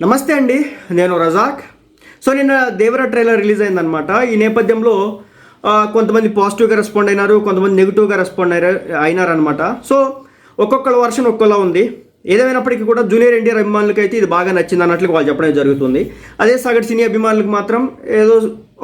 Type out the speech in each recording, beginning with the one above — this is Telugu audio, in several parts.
నమస్తే అండి నేను రజాక్. సో నిన్న దేవరా ట్రైలర్ రిలీజ్ అయిందనమాట ఈ నేపథ్యంలో కొంతమంది పాజిటివ్గా రెస్పాండ్ అయినారు కొంతమంది నెగిటివ్గా రెస్పాండ్ అయినారు అయినారనమాట సో ఒక్కొక్కళ్ళ వర్షన్ ఒక్కోలా ఉంది. ఏదేమైనప్పటికీ కూడా జూనియర్ ఎన్టీఆర్ అభిమానులకి అయితే ఇది బాగా నచ్చింది అన్నట్లు వాళ్ళు చెప్పడం జరుగుతుంది. అదే సగటు సినీ అభిమానులకు మాత్రం ఏదో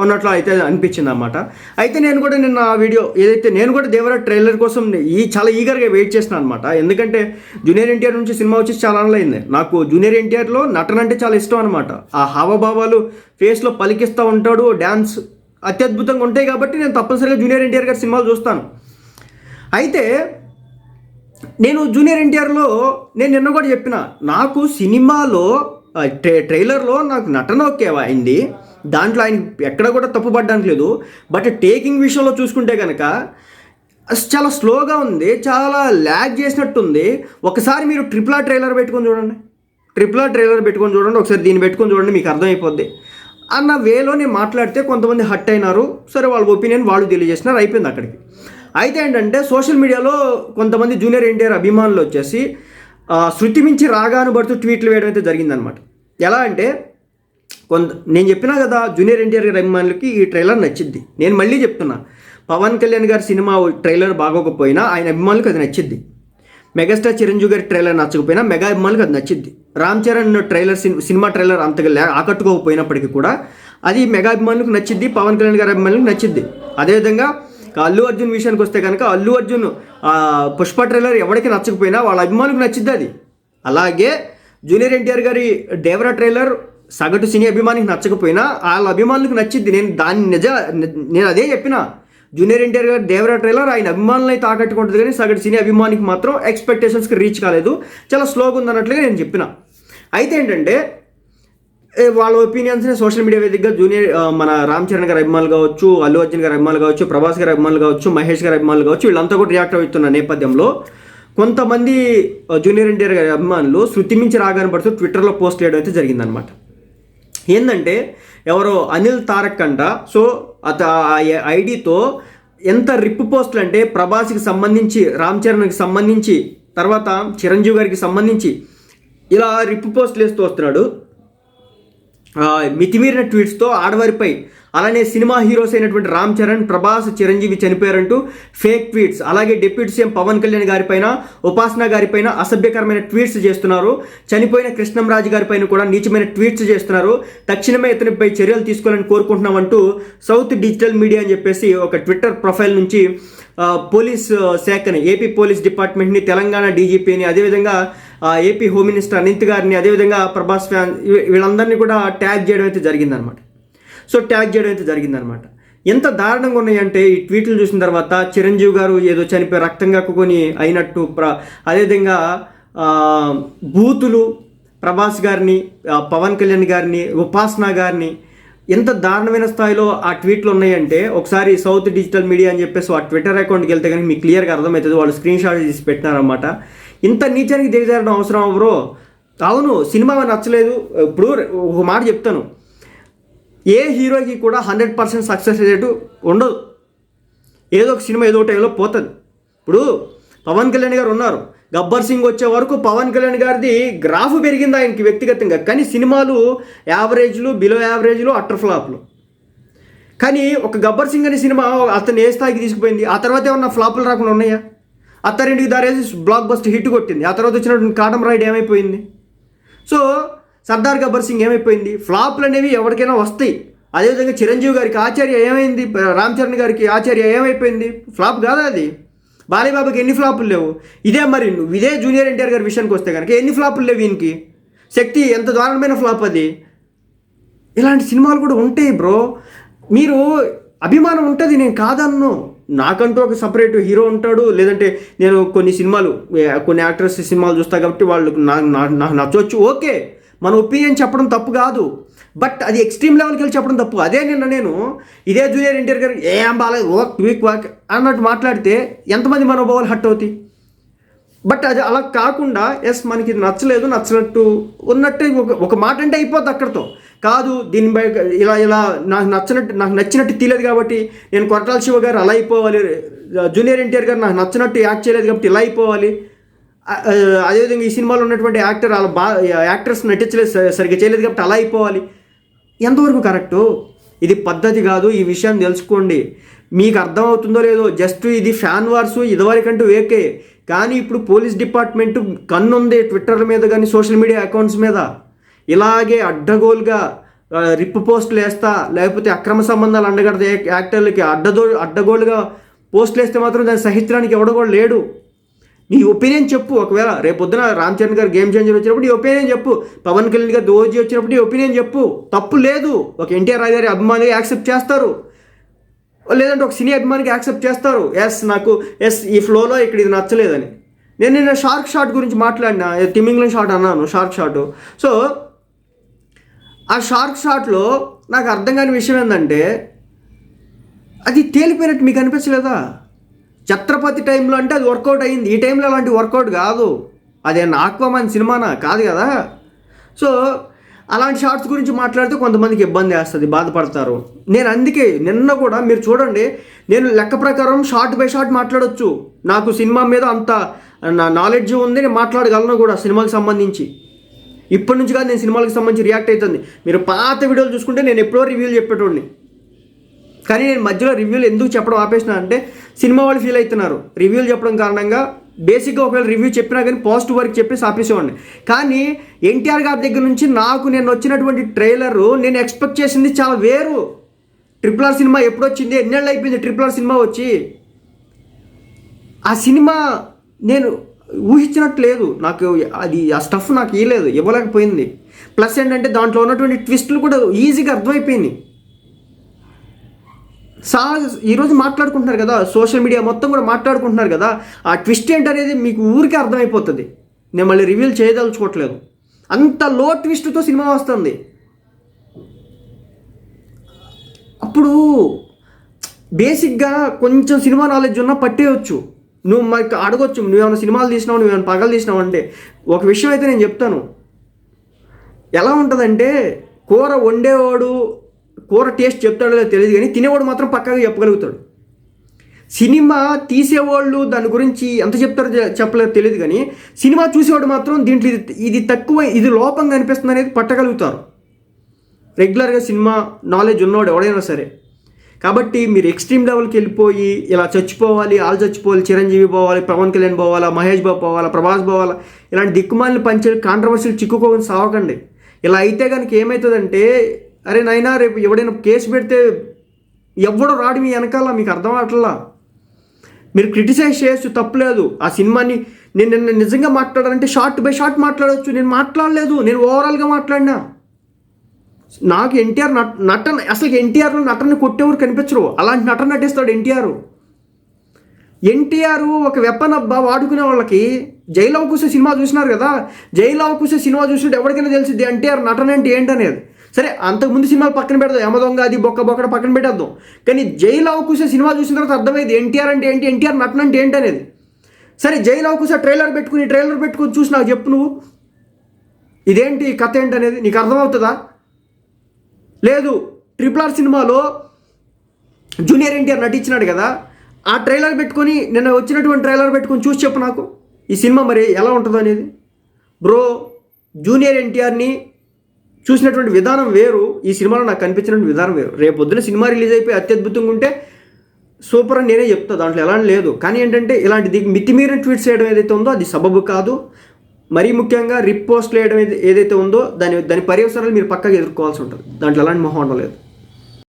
ఉన్నట్లు అయితే అనిపించింది అనమాట అయితే నేను కూడా నిన్న ఆ వీడియో ఏదైతే నేను కూడా దేవరా ట్రైలర్ కోసం ఈ చాలా ఈగర్గా వెయిట్ చేసిన అనమాట ఎందుకంటే జూనియర్ ఎన్టీఆర్ నుంచి సినిమా వచ్చి చాలా అయింది. నాకు జూనియర్ ఎన్టీఆర్లో నటన అంటే చాలా ఇష్టం అనమాట ఆ హావభావాలు ఫేస్లో పలికిస్తూ ఉంటాడు డ్యాన్స్ అత్యద్భుతంగా ఉంటాయి కాబట్టి నేను తప్పనిసరిగా జూనియర్ ఎన్టీఆర్ గారి సినిమాలు చూస్తాను. అయితే నేను జూనియర్ ఎన్టీఆర్లో నేను నిన్న కూడా చెప్పిన నాకు సినిమాలో ట్రైలర్లో నాకు నటన ఓకే అయింది. దాంట్లో ఆయన ఎక్కడ కూడా తప్పు పడ్డానికి లేదు. బట్ టేకింగ్ విషయంలో చూసుకుంటే కనుక చాలా స్లోగా ఉంది చాలా ల్యాగ్ చేసినట్టుంది. ఒకసారి మీరు ట్రిపుల్ ఆర్ ట్రైలర్ పెట్టుకొని చూడండి. ట్రిపుల్ ఆర్ ట్రైలర్ పెట్టుకొని చూడండి ఒకసారి దీన్ని పెట్టుకొని చూడండి మీకు అర్థమైపోద్ది. అన్న వేలో నేను మాట్లాడితే కొంతమంది హట్ అయినారు. సరే వాళ్ళ ఒపీనియన్ వాళ్ళు తెలియజేసినారు అయిపోయింది అక్కడికి. అయితే ఏంటంటే సోషల్ మీడియాలో కొంతమంది జూనియర్ ఎన్టీఆర్ అభిమానులు వచ్చేసి శృతి మించి రాగాను పడుతూ ట్వీట్లు వేయడం అయితే జరిగిందనమాట ఎలా అంటే కొంత నేను చెప్పినా కదా జూనియర్ ఎన్టీఆర్ గారి అభిమానులకి ఈ ట్రైలర్ నచ్చిద్ది. నేను మళ్ళీ చెప్తున్నా పవన్ కళ్యాణ్ గారి సినిమా ట్రైలర్ బాగోకపోయినా ఆయన అభిమానులకు అది నచ్చిద్ది. మెగాస్టార్ చిరంజీవి గారి ట్రైలర్ నచ్చకపోయినా మెగా అభిమానులకు అది నచ్చిద్ది. Ram Charan trailer cinema trailer అంతగా లే- ఆకట్టుకోకపోయినప్పటికీ కూడా అది మెగా అభిమానులకు నచ్చిద్ది పవన్ కళ్యాణ్ గారి అభిమానులకు నచ్చిద్ది. అదేవిధంగా అల్లు అర్జున్ విషయానికి వస్తే కనుక అల్లు అర్జున్ పుష్ప ట్రైలర్ ఎవరికి నచ్చకపోయినా వాళ్ళ అభిమానులకు నచ్చిద్ది అది. అలాగే జూనియర్ ఎన్టీఆర్ గారి డేవరా ట్రైలర్ సగటు సినీ అభిమానికి నచ్చకపోయినా వాళ్ళ అభిమానులకు నచ్చిద్ది. నేను దాన్ని నిజ నేను అదే చెప్పిన. జూనియర్ ఎన్టీఆర్ గారి దేవరా ట్రైలర్ ఆయన అభిమానులు అయితే ఆకట్టుకుంటుంది కానీ సగటు సినీ అభిమానికి మాత్రం ఎక్స్పెక్టేషన్స్కి రీచ్ కాలేదు. చాలా స్లోగా ఉందన్నట్లుగా నేను చెప్పిన. అయితే ఏంటంటే వాళ్ళ ఒపీనియన్స్ని సోషల్ మీడియా వేదికగా జూనియర్ మన రామ్ చరణ్ గారి అభిమానులు కావచ్చు అల్లు అర్జున్ గారి అభిమానులు కావచ్చు ప్రభాస్ గారి అభిమానులు కావచ్చు మహేష్ గారి అభిమానులు కావచ్చు వీళ్ళంతా కూడా రియాక్ట్ అవుతున్న నేపథ్యంలో కొంతమంది జూనియర్ ఎన్టీఆర్ గారి అభిమానులు శృతి మించి రాగానే పడుతూ ట్విట్టర్లో పోస్ట్ చేయడం అయితే జరిగిందనమాట ఏంటంటే ఎవరో అనిల్ తారక్ అంట. సో అత ఆ ఐడితో ఎంత రిప్ పోస్టులు అంటే ప్రభాస్కి సంబంధించి రామ్ చరణ్కి సంబంధించి తర్వాత చిరంజీవి గారికి సంబంధించి ఇలా రిప్ పోస్టులు వేస్తూ వస్తున్నాడు. మితిమీరిన ట్వీట్స్తో ఆడవారిపై అలానే సినిమా హీరోస్ అయినటువంటి రామ్ చరణ్ ప్రభాస్ చిరంజీవి చనిపోయారంటూ ఫేక్ ట్వీట్స్. అలాగే డిప్యూటీ సీఎం పవన్ కళ్యాణ్ గారిపైన ఉపాసన గారిపైన అసభ్యకరమైన ట్వీట్స్ చేస్తున్నారు. చనిపోయిన కృష్ణంరాజు గారిపైన కూడా నీచమైన ట్వీట్స్ చేస్తున్నారు. తక్షణమే ఇతనిపై చర్యలు తీసుకోవాలని కోరుకుంటున్నామంటూ సౌత్ డిజిటల్ మీడియా అని చెప్పేసి ఒక ట్విట్టర్ ప్రొఫైల్ నుంచి పోలీస్ శాఖని ఏపీ పోలీస్ డిపార్ట్మెంట్ని తెలంగాణ డీజీపీని అదేవిధంగా ఏపీ హోమ్ మినిస్టర్ అనిత్ గారిని అదేవిధంగా ప్రభాస్ ఫ్యాన్ వీళ్ళందరినీ కూడా ట్యాగ్ చేయడం అయితే జరిగిందనమాట సో ట్యాగ్ చేయడం అయితే జరిగిందనమాట ఎంత దారుణంగా ఉన్నాయంటే ఈ ట్వీట్లు చూసిన తర్వాత చిరంజీవి గారు ఏదో చనిపోయి రక్తం కక్కుకొని అయినట్టు ప్ర అదేవిధంగా బూతులు ప్రభాస్ గారిని పవన్ కళ్యాణ్ గారిని ఉపాసన గారిని ఎంత దారుణమైన స్థాయిలో ఆ ట్వీట్లు ఉన్నాయంటే ఒకసారి సౌత్ డిజిటల్ మీడియా అని చెప్పేసి ఆ ట్విట్టర్ అకౌంట్కి వెళ్తే కానీ మీకు క్లియర్గా అర్థమవుతుంది వాళ్ళు స్క్రీన్ షాట్ తీసి పెట్టినారనమాట ఇంత నీచానికి దిగజారడం అవసరం బ్రో అవును సినిమా నచ్చలేదు. ఇప్పుడు ఒక మాట చెప్తాను. ఏ హీరోకి కూడా హండ్రెడ్ పర్సెంట్ సక్సెస్ రేటు ఉండదు. ఏదో ఒక సినిమా ఏదో టైంలో పోతుంది. ఇప్పుడు పవన్ కళ్యాణ్ గారు ఉన్నారు. గబ్బర్ సింగ్ వచ్చే వరకు పవన్ కళ్యాణ్ గారిది గ్రాఫ్ పెరిగింది ఆయనకి వ్యక్తిగతంగా. కానీ సినిమాలు యావరేజ్లు బిలో యావరేజ్లు అట్టర్ ఫ్లాప్లు కానీ ఒక గబ్బర్ సింగ్ అనే సినిమా అతను ఏ స్థాయికి తీసుకుపోయింది? ఆ తర్వాత ఏమన్నా ఫ్లాపులు రాకుండా ఉన్నాయా? అత్తారింటికి దారేసి బ్లాక్ బస్ట్ హిట్ కొట్టింది. ఆ తర్వాత వచ్చినటువంటి కాటం రైడ్ ఏమైపోయింది? సో సర్దార్ గబ్బర్ సింగ్ ఏమైపోయింది? ఫ్లాప్లు అనేవి ఎవరికైనా వస్తాయి. అదేవిధంగా చిరంజీవి గారికి ఆచార్య ఏమైంది? రామ్ చరణ్ గారికి ఆచార్య ఏమైపోయింది? ఫ్లాప్ కాదా అది? బాలీబాబాకి ఎన్ని ఫ్లాపులు లేవు? ఇదే మరి నువ్వు ఇదే జూనియర్ ఎన్టీఆర్ గారి విషయానికి వస్తే కనుక ఎన్ని ఫ్లాపులు లేవు ఈయనకి? శక్తి ఎంత దారుణమైన ఫ్లాప్ అది? ఇలాంటి సినిమాలు కూడా ఉంటాయి బ్రో. మీరు అభిమానం ఉంటుంది నేను కాదన్ను. నాకంటూ ఒక సపరేట్ హీరో ఉంటాడు లేదంటే నేను కొన్ని సినిమాలు కొన్ని యాక్టర్స్ సినిమాలు చూస్తా కాబట్టి వాళ్ళు నాకు నాకు నచ్చవచ్చు ఓకే మన ఒపీనియన్ చెప్పడం తప్పు కాదు. బట్ అది ఎక్స్ట్రీమ్ లెవెల్కి వెళ్ళి చెప్పడం తప్పు. అదే నిన్న నేను ఇదే జూనియర్ ఎన్టీఆర్ గారు ఏం బాగాలేదు ఓ వీక్ వాక్ అన్నట్టు మాట్లాడితే ఎంతమంది మనోభావాలు హట్ అవుతాయి? బట్ అది అలా కాకుండా ఎస్ మనకి ఇది నచ్చలేదు నచ్చినట్టు ఉన్నట్టే ఒక ఒక మాట అంటే అయిపోద్ది అక్కడితో. కాదు దీనిపై ఇలా ఇలా నాకు నచ్చినట్టు నాకు నచ్చినట్టు తీయలేదు కాబట్టి నేను కొట్టాల శివ గారు అలా అయిపోవాలి. జూనియర్ ఎన్టీఆర్ గారు నాకు నచ్చినట్టు యాక్ట్ చేయలేదు కాబట్టి ఇలా అయిపోవాలి. అదేవిధంగా ఈ సినిమాలో ఉన్నటువంటి యాక్టర్ అలా బా యాక్టర్స్ నటించలేదు సరిగ్గా చేయలేదు కాబట్టి అలా అయిపోవాలి. ఎంతవరకు కరెక్టు? ఇది పద్ధతి కాదు ఈ విషయాన్ని తెలుసుకోండి. మీకు అర్థమవుతుందో లేదో జస్ట్ ఇది ఫ్యాన్ వార్స్ ఇదివరకంటూ వేకే. కానీ ఇప్పుడు పోలీస్ డిపార్ట్మెంట్ కన్నుంది ట్విట్టర్ మీద కానీ సోషల్ మీడియా అకౌంట్స్ మీద. ఇలాగే అడ్డగోలుగా రిప్ పోస్టులు వేస్తా లేకపోతే అక్రమ సంబంధాలు అండగడతా యాక్టర్లకి. అడ్డదో అడ్డగోలుగా పోస్టులు వేస్తే మాత్రం దాన్ని సహించడానికి ఎవడో కూడా లేడు. నీ ఒపీనియన్ చెప్పు. ఒకవేళ రేపు పొద్దున రామ్ చరణ్ గారు గేమ్ చేంజర్ వచ్చినప్పుడు నీ ఒపీనియన్ చెప్పు. పవన్ కళ్యాణ్ గారు దోజీ వచ్చినప్పుడు నీ ఒపీనియన్ చెప్పు. తప్పు లేదు. ఒక ఎన్టీఆర్ రాజు గారి యాక్సెప్ట్ చేస్తారు. లేదంటే ఒక సినీ అభిమానికి యాక్సెప్ట్ చేస్తారు. ఎస్ నాకు ఎస్ ఈ ఫ్లోలో ఇక్కడ ఇది నచ్చలేదని. నేను నిన్న షార్క్ షాట్ గురించి మాట్లాడినా. టిమింగ్లన్ షాట్ అన్నాను షార్క్ షాట్. సో ఆ షార్క్ షాట్లో నాకు అర్థం కాని విషయం ఏంటంటే అది తేలిపోయినట్టు మీకు అనిపించలేదా? ఛత్రపతి టైంలో అంటే అది వర్కౌట్ అయింది ఈ టైంలో అలాంటి వర్కౌట్ కాదు. అదే ఆక్వామన్ సినిమానా? కాదు కదా. సో అలాంటి షార్ట్స్ గురించి మాట్లాడితే కొంతమందికి ఇబ్బంది వేస్తుంది బాధపడతారు. నేను అందుకే నిన్న కూడా మీరు చూడండి నేను లెక్క ప్రకారం షార్ట్ బై షార్ట్ మాట్లాడొచ్చు. నాకు సినిమా మీద అంత నా నాలెడ్జ్ ఉంది నేను మాట్లాడగలను కూడా సినిమాకి సంబంధించి. ఇప్పటి నుంచి కాదు నేను సినిమాలకు సంబంధించి రియాక్ట్ అవుతుంది. మీరు పాత వీడియోలు చూసుకుంటే నేను ఎప్పుడో రివ్యూలు చెప్పేటోడిని. కానీ నేను మధ్యలో రివ్యూలు ఎందుకు చెప్పడం ఆపేసిన అంటే సినిమా వాళ్ళు ఫీల్ అవుతున్నారు. రివ్యూలు చెప్పడం కారణంగా బేసిక్గా ఒకవేళ రివ్యూ చెప్పినా కానీ పాజిటివ్ వర్క్ చెప్పేసి ఆపేసేవాడిని. కానీ ఎన్టీఆర్ గారి దగ్గర నుంచి నాకు నేను వచ్చినటువంటి ట్రైలర్ నేను ఎక్స్పెక్ట్ చేసింది చాలా వేరు. ట్రిపుల్ ఆర్ సినిమా ఎప్పుడు వచ్చింది ఎన్నేళ్ళు అయిపోయింది ట్రిపుల్ ఆర్ సినిమా వచ్చి? ఆ సినిమా నేను ఊహించినట్టు లేదు. నాకు అది ఆ స్టఫ్ నాకు ఇవ్వలేదు ఇవ్వలేకపోయింది. ప్లస్ ఏంటంటే దాంట్లో ఉన్నటువంటి ట్విస్టులు కూడా ఈజీగా అర్థమైపోయింది సా ఈరోజు మాట్లాడుకుంటున్నారు కదా సోషల్ మీడియా మొత్తం కూడా మాట్లాడుకుంటున్నారు కదా ఆ ట్విస్ట్ ఏంటనేది మీకు ఊరికే అర్థమైపోతుంది. నేను మళ్ళీ రివీల్ చేయదలుచుకోవట్లేదు. అంత లో ట్విస్ట్తో సినిమా వస్తుంది. అప్పుడు బేసిక్గా కొంచెం సినిమా నాలెడ్జ్ ఉన్నా పట్టేయచ్చు. నువ్వు మరి అడగొచ్చు నువ్వేమైనా సినిమాలు తీసినావు నువ్వేమైనా పగలు తీసినావు అంటే ఒక విషయం అయితే నేను చెప్తాను. ఎలా ఉంటుందంటే కూర వండేవాడు కూర టేస్ట్ చెప్తాడో లేదో తెలియదు కానీ తినేవాడు మాత్రం పక్కగా చెప్పగలుగుతాడు. సినిమా తీసేవాళ్ళు దాని గురించి ఎంత చెప్తారో చెప్పలేదు తెలియదు కానీ సినిమా చూసేవాడు మాత్రం దీంట్లో ఇది ఇది తక్కువ ఇది లోపంగా అనిపిస్తుంది అనేది పట్టగలుగుతారు. రెగ్యులర్గా సినిమా నాలెడ్జ్ ఉన్నవాడు ఎవడైనా సరే. కాబట్టి మీరు ఎక్స్ట్రీమ్ లెవెల్కి వెళ్ళిపోయి ఇలా చచ్చిపోవాలి వాళ్ళు చచ్చిపోవాలి చిరంజీవి పోవాలి పవన్ కళ్యాణ్ పోవాలా మహేష్ బాబు పోవాలా ప్రభాస్ పోవాలా ఇలాంటి దిక్కుమాలిని పంచే కాంట్రవర్సీలు చిక్కుకోవాలని సావకండి. ఇలా అయితే కనుక ఏమవుతుందంటే అరే నైనా రేపు ఎవడైనా కేసు పెడితే ఎవడు రాడు మీ వెనకాల? మీకు అర్థం అవట్లా? మీరు క్రిటిసైజ్ చేయొచ్చు తప్పులేదు. ఆ సినిమాని నేను నిన్న నిజంగా మాట్లాడాలంటే షార్ట్ బై షార్ట్ మాట్లాడవచ్చు నేను మాట్లాడలేదు నేను ఓవరాల్గా మాట్లాడినా. నాకు ఎన్టీఆర్ నట నటన అసలు ఎన్టీఆర్లో నటన కొట్టేవారు కనిపించరు. అలాంటి నటన నటిస్తాడు ఎన్టీఆర్. ఎన్టీఆర్ ఒక వెపన్ అబ్బా వాడుకునే వాళ్ళకి. జైలు అవకూసే సినిమా చూసినారు కదా? జైలు అవకూసే సినిమా చూసినట్టు ఎవరికైనా తెలిసింది ఎన్టీఆర్ నటన అంటే ఏంటనేది? సరే అంతకుముందు సినిమాలు పక్కన పెడదాం. యమదొంగ అది బొక్క బొక్కడ పక్కన పెట్టేద్దాం. కానీ జైలు అవకూసే సినిమా చూసిన తర్వాత అర్థమైంది ఎన్టీఆర్ అంటే ఏంటి ఎన్టీఆర్ నటన అంటే ఏంటి అనేది. సరే జైలు అవకూసే ట్రైలర్ పెట్టుకుని ట్రైలర్ పెట్టుకుని చూసి నాకు చెప్పు నువ్వు. ఇదేంటి కథ ఏంటి అనేది? నీకు అర్థమవుతుందా? లేదు ట్రిపుల్ ఆర్ సినిమాలో జూనియర్ ఎన్టీఆర్ నటించినాడు కదా. ఆ ట్రైలర్ పెట్టుకొని నిన్న వచ్చినటువంటి ట్రైలర్ పెట్టుకొని చూసి చెప్పు నాకు. ఈ సినిమా మరి ఎలా ఉంటుందో అనేది బ్రో జూనియర్ ఎన్టీఆర్ని చూసినటువంటి విధానం వేరు ఈ సినిమాలో నాకు కనిపించినటువంటి విధానం వేరు. రేపు పొద్దున సినిమా రిలీజ్ అయిపోయి అత్యద్భుతంగా ఉంటే సూపర్ అని నేనే చెప్తా దాంట్లో ఎలా లేదు. కానీ ఏంటంటే ఇలాంటి దిగ్ మితిమీరిన ట్వీట్స్ చేయడం ఏదైతే ఉందో అది సబబు కాదు. మరీ ముఖ్యంగా రిప్ పోస్ట్లు వేయడం ఏదైతే ఉందో దాని దాని పర్యవసరాలు మీరు పక్కగా ఎదుర్కోవాల్సి ఉంటుంది. దాంట్లో ఎలాంటి మొహం ఉండలేదు.